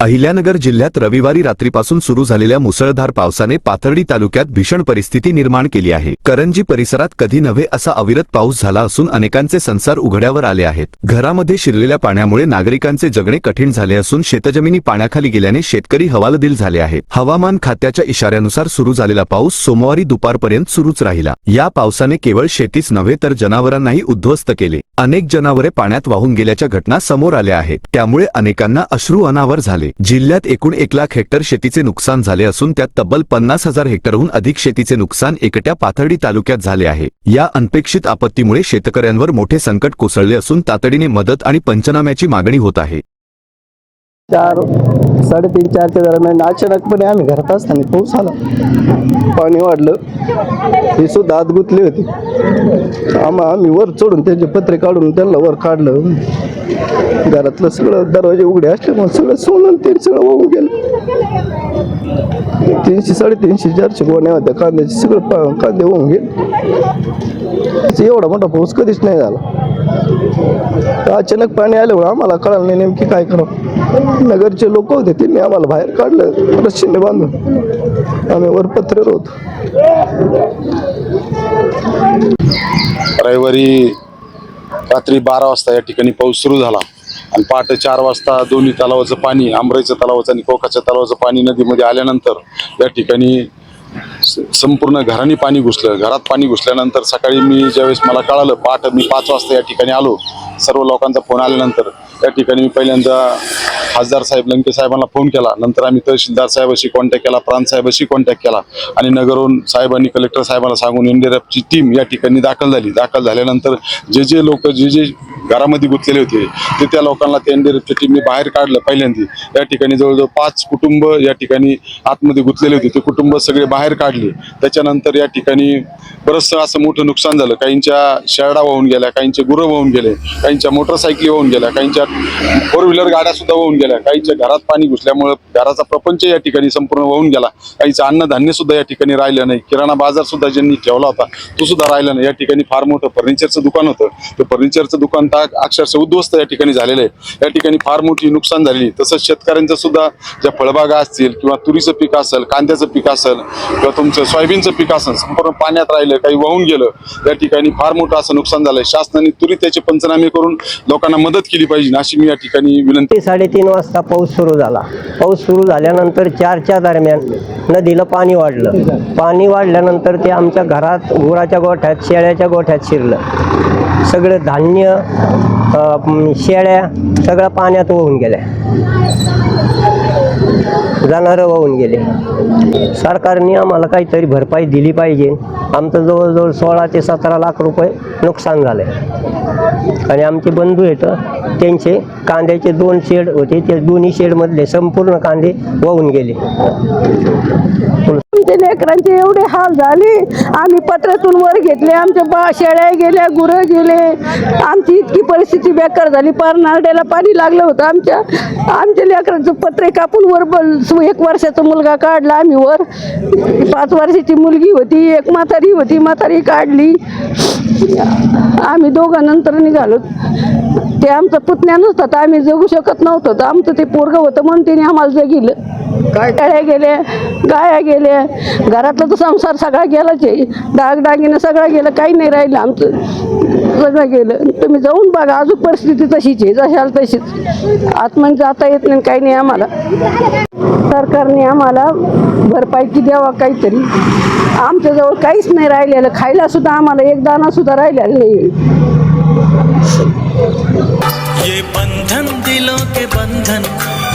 अहिल्यानगर जिल्ह्यात रविवारी रात्रीपासून सुरू झालेल्या मुसळधार पावसाने पाथर्डी तालुक्यात भीषण परिस्थिती निर्माण केली आहे. करंजी परिसरात कधी नव्हे असा अविरत पाऊस झाला असून अनेकांचे संसार उघड्यावर आले आहेत. घरामध्ये शिरलेल्या पाण्यामुळे नागरिकांचे जगणे कठीण झाले असून शेतजमिनी पाण्याखाली गेल्याने शेतकरी हवालदिल झाले आहेत. हवामान खात्याच्या इशाऱ्यानुसार सुरू झालेला पाऊस सोमवारी दुपारपर्यंत सुरूच राहिला. या पावसाने केवळ शेतीच नव्हे तर जनावरांनाही उद्ध्वस्त केले. अनेक जनावरे पाण्यात वाहून गेल्याच्या घटना समोर आल्या आहेत. त्यामुळे अनेकांना अश्रू अनावर झाले. जिल्ह्यात एकूण एक लाख हेक्टर शेतीचे नुकसान झाले असून त्यात तब्बल पन्नास हजार हेक्टरहून अधिक शेतीचे नुकसान एकट्या पाथर्डी तालुक्यात झाले आहे. या अनपेक्षित आपत्तीमुळे शेतकऱ्यांवर मोठे संकट कोसळले असून तातडीने मदत आणि पंचनाम्याची मागणी होत आहे. चार साडेतीन चारच्या दरम्यान. अचानकपणे आम्ही घरात असताना पाऊस आला. पाणी वाढलं. हे सुद्धा आत गुतले होते. आम्हा आम्ही वर चढून त्यांचे पत्रे काढून त्यांना वर काढलं. घरातलं सगळं दरवाजे उघडे असल्यामुळे सगळं सोनं ते सगळं वाहून गेलं. तीनशे साडेतीनशे चारशे गोण्या होत्या. कांद्याचे सगळं कांदे वाहून गेले. एवढा मोठा पाऊस कधीच नाही झाला. अचानक पाणी आल्यामुळे आम्हाला कळालं नाही नेमकी काय करावं नगरचे लोक होते त्यांनी आम्हाला बाहेर काढलं रस्सीने बांधून. आम्ही वर होतो रविवारी रात्री बारा वाजता या ठिकाणी पाऊस सुरू झाला. आणि पहाटे चार वाजता दोन्ही तलावाचं पाणी आंबराईचं तलावाचं आणि कोकाच्या तलावाचं पाणी नदीमध्ये आल्यानंतर या ठिकाणी संपूर्ण घराने पाणी घुसलं. घरात पाणी घुसल्यानंतर सकाळी मी ज्यावेळेस मला कळालं पहाटे मी पाच वाजता या ठिकाणी आलो. सर्व लोकांचा फोन आल्यानंतर या ठिकाणी मी पहिल्यांदा खासदार साहेब लंके साहेबांना फोन केला. नंतर आम्ही तहसीलदार साहेबाशी कॉन्टॅक्ट केला प्रांत साहेबाशी कॉन्टॅक्ट केला आणि नगरहून साहेबांनी कलेक्टर साहेबांना सांगून एनडीआरएफची टीम या ठिकाणी दाखल झाली. दाखल झाल्यानंतर जे जे लोक जे जे घरामध्ये गुंतलेले होते. ते त्या लोकांना त्या एनडीआरएफच्या टीमने बाहेर काढलं पहिल्यांदा. या ठिकाणी जवळजवळ पाच कुटुंब या ठिकाणी आतमध्ये गुंतलेले होते. ते कुटुंब सगळे बाहेर काढले. त्याच्यानंतर या ठिकाणी बरंचसं असं मोठं नुकसान झालं. काहींच्या शेरडा वाहून गेल्या काहींचे गुरं वाहून गेले काहींच्या मोटरसायकली वाहून गेल्या काहींच्या फोर व्हीलर गाड्या सुद्धा वाहून गेल्या काहींच्या घरात पाणी घुसल्यामुळं घराचा प्रपंच या ठिकाणी संपूर्ण वाहून गेला. काहीचं अन्नधान्य सुद्धा या ठिकाणी राहिलं नाही. किराणा बाजार सुद्धा ज्यांनी ठेवला होता तो सुद्धा राहिला नाही. या ठिकाणी फार मोठं फर्निचरचं दुकान होतं. ते फर्निचरचं दुकान आता अक्षरशः उद्ध्वस्त या ठिकाणी झालेलं आहे. या ठिकाणी फार मोठी नुकसान झालेली तसंच शेतकऱ्यांचं सुद्धा ज्या फळबागा असतील किंवा तुरीचं पीक असेल कांद्याचं पीक असेल किंवा तुमचं सोयाबीनचं पीक असेल संपूर्ण पाण्यात राहिलं काही वाहून गेलं या ठिकाणी फार मोठं असं नुकसान झालंय. शासनाने त्वरित त्याचे पंचनामे करून लोकांना मदत केली पाहिजे अशी मी या ठिकाणी विनंती ते साडेतीन वाजता पाऊस सुरू झाला. पाऊस सुरू झाल्यानंतर चारच्या दरम्यान नदीला पाणी वाढलं. पाणी वाढल्यानंतर ते आमच्या घरात गुराच्या गोठ्यात शेळ्याच्या गोठ्यात शिरलं. सगळं धान्य शेळ्या सगळं पाण्यात वाहून गेल्या. जनावरं वाहून गेले. सरकारने आम्हाला काहीतरी भरपाई दिली पाहिजे. आमचं जवळजवळ सोळा ते सतरा लाख रुपये नुकसान झालं आणि आमचे बंधू आहेत त्यांचे कांद्याचे दोन शेड होते ते दोन्ही शेडमधले संपूर्ण कांदे वाहून गेले. लेकरांचे एवढे हाल झाले. आम्ही पत्रातून वर घेतले आमच्या बा शेळ्या गेल्या गुरं गेले. आमची इतकी परिस्थिती बेकार झाली. पार नारड्याला पाणी लागलं होतं आमच्या. आमच्या लेकरांचं पत्रे कापून वर पण एक वर्षाचा मुलगा काढला आम्ही वर. पाच वर्षाची मुलगी होती एक म्हातारी होती म्हातारी काढली. आम्ही दोघांनंतर निघालो. ते आमचं पुतण्या नसतात तर आम्ही जगू शकत नव्हतो. तर आमचं ते पोरगं होतं म्हणून तिने आम्हाला जगिलं. काय गाया गेल्या गाया गेल्या घरातला तर संसार सगळा गेलाच आहे. डाग डागिनं सगळं गेलं काही नाही राहिलं आमचं. सगळं गेलं. तुम्ही जाऊन बघा अजून परिस्थिती तशीच आहे जशाल तशीच. आतमध्ये जाता येत नाही काही नाही आम्हाला. सरकारने आम्हाला भरपाई द्यावा काहीतरी. आमच्याजवळ काहीच नाही राहिलेलं. खायला सुद्धा आम्हाला एक दाना सुद्धा राहिलेला नाही. ये बंधन दिलों के बंधन